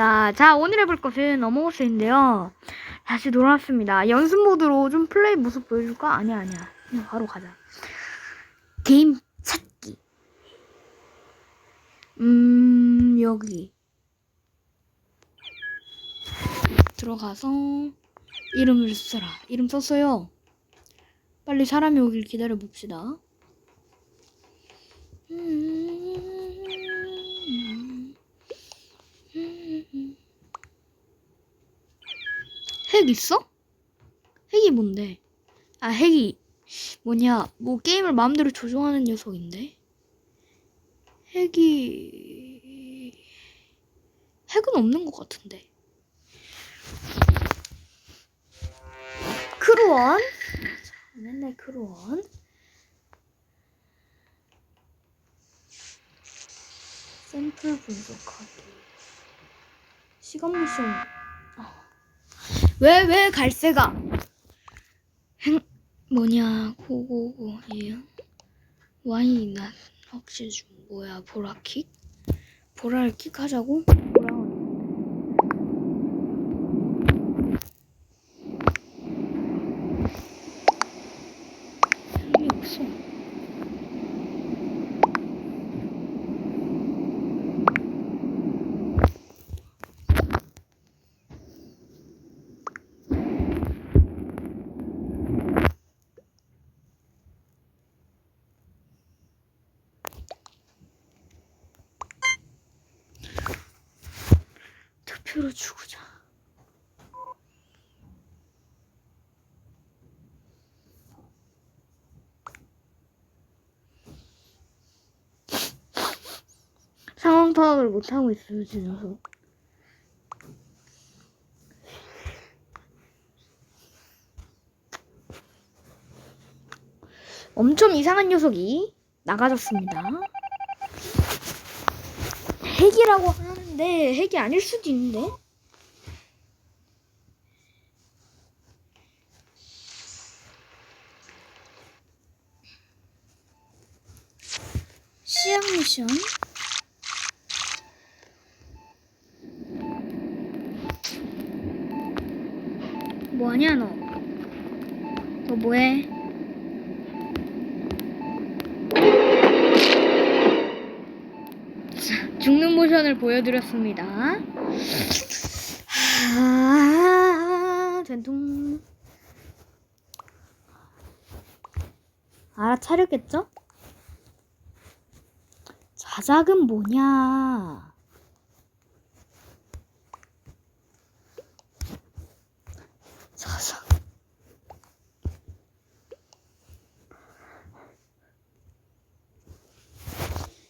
반갑습니다. 자, 오늘 해볼 것은 어몽어스인데요. 다시 돌아왔습니다. 연습 모드로 좀 플레이 모습 보여줄까? 아니야, 아니야. 그냥 바로 가자. 게임 찾기. 음, 여기. 들어가서 이름을 써라. 이름 썼어요. 빨리 사람이 오길 기다려 봅시다. 음. 핵 있어? 핵이 뭔데? 아, 핵이 뭐냐? 뭐 게임을 마음대로 조종하는 녀석인데? 핵이 핵은 없는 것 같은데. 크루원? 자, 맨날 크루원. 샘플 분석하기. 시간 미션. 아. 왜, 왜 갈새가? 행, 뭐냐, 고고고, 예. 와인이 난 확실히 좀 뭐야, 보라킥? 보라를 킥하자고? 보라 사람이 없어. 죽으자. 상황 파악을 못하고 있어요, 제 녀석. 엄청 이상한 녀석이 나가졌습니다. 핵이라고 하는데 핵이 아닐 수도 있는데. 시작 미션. 뭐하냐 너? 너 뭐해? 자, 죽는 모션을 보여드렸습니다. 아, 된통. 알아차렸겠죠? 자작은 뭐냐? 자작.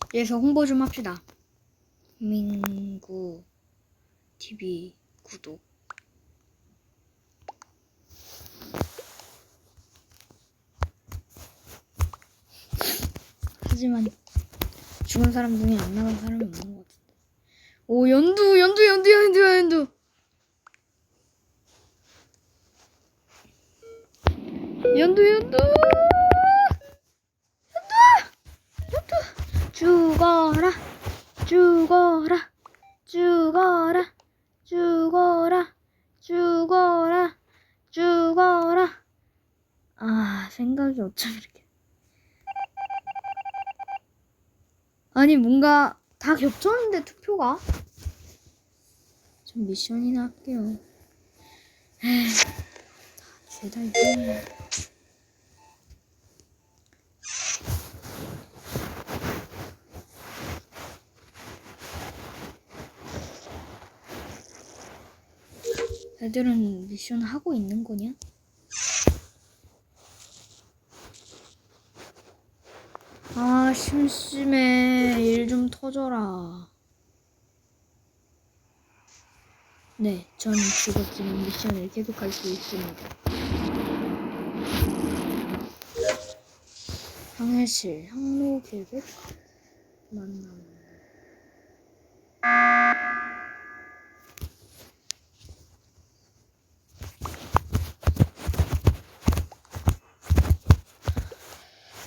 그래서 홍보 좀 합시다. 민구 TV 구독. 하지만 죽은 사람 중에 안 나간 사람이 없는 것 같은데. 오 연두 연두 연두 연두 연두. 연두 연두. 죽어라 죽어라 죽어라 죽어라 죽어라 죽어라. 아 생각이 어쩜 이렇게. 아니 뭔가 다 겹쳤는데 투표가? 좀 미션이나 할게요. 다 죄다 이게 애들은 미션 하고 있는 거냐? 아 심심해. 일 좀 터져라. 네 저는 죽었지만 미션을 계속할 수 있습니다. 항해실 항로 계획 만남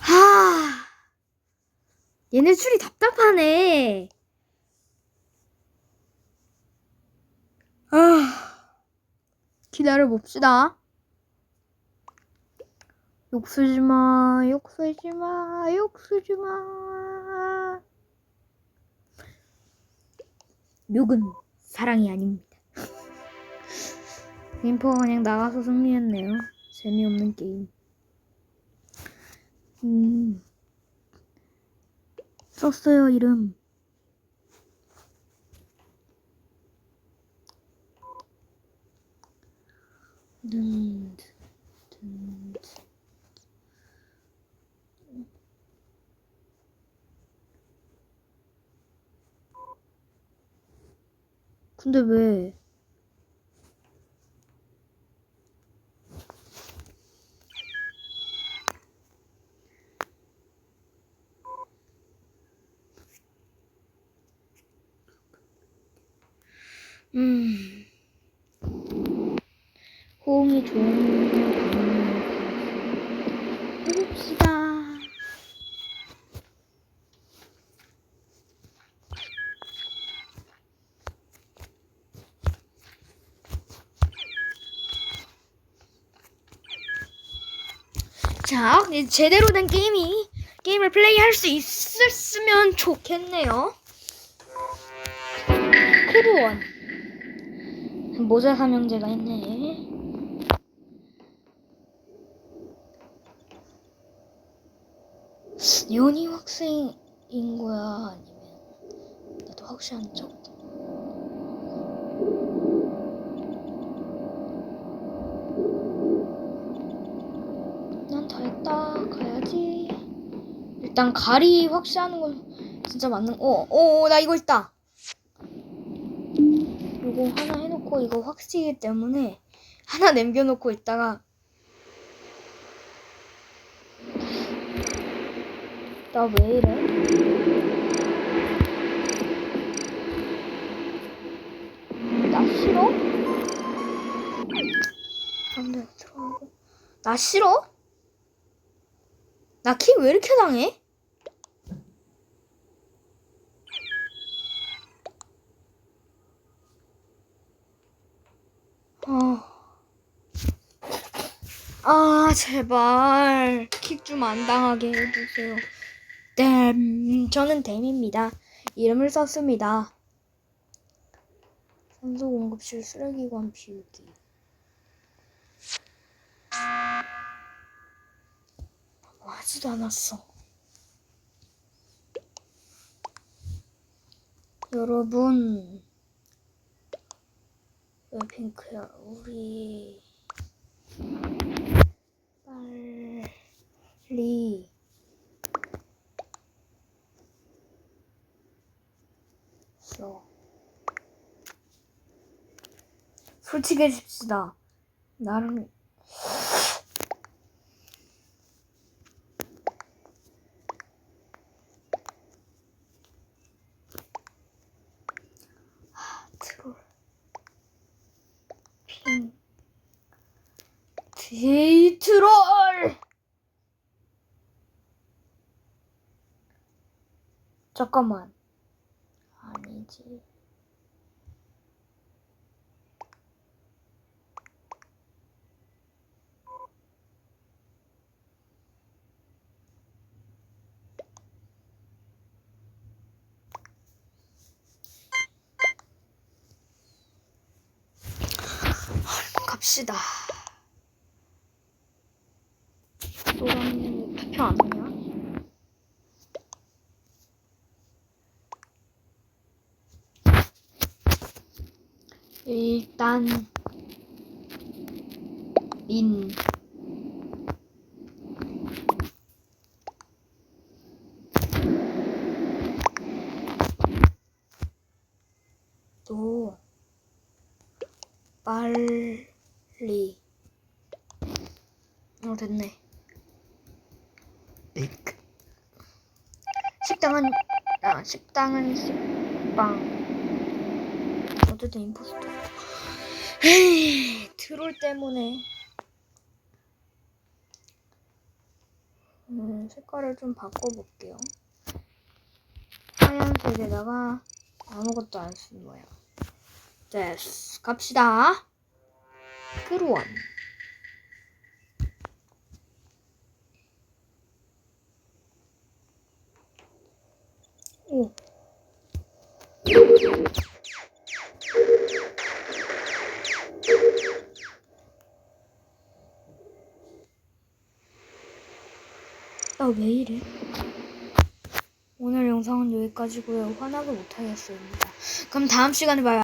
하 얘네 술이 답답하네 기다려 봅시다. 욕 쓰지 마, 욕 쓰지 마, 욕 쓰지 마. 욕은 사랑이 아닙니다. 림퍼가 그냥 나가서 승리했네요. 재미없는 게임. 음. 썼어요, 이름. 근데 왜? 음. 호응이 좋은 해봅시다. 자, 이제 제대로 된 게임이 게임을 플레이할 수 있었으면 좋겠네요. 크루원 모자 삼형제가 있네. 연희 학생인 거야 아니면 나도 확실한 적 없다. 난다 했다 가야지. 일단 가리 확실하는 건 진짜 맞는. 어, 어, 나 이거 있다. 이거 하나 해 놓고 이거 확실이기 때문에 하나 남겨놓고 있다가 나 왜 이래? 나 싫어? 안돼 들어가고 나 싫어? 나킥왜 이렇게 당해? 아 제발 킥 좀 안 당하게 해주세요. 댐, 저는 댐입니다. 이름을 썼습니다. 산소 공급실 쓰레기관 비우기. 뭐 하지도 않았어. 여러분, 왜 핑크야? 우리 빨리 써. 솔직해집시다. 나름 하, 트롤 핑 데이트롤! 잠깐만. 아니지. 갑시다 노랑 투표 안 하냐? 일단 인. 또 빨리. 어 됐네. 식당은 아 식당은 식빵. 어쨌든 임포스터 에이 트롤 때문에. 음, 색깔을 좀 바꿔볼게요. 하얀색에다가 아무것도 안쓴 거야 됐어. 갑시다. 크루원. 오. 나왜 이래? 오늘 영상은 여기까지고요. 화나게 못하겠습니다. 그럼 다음 시간에 봐요.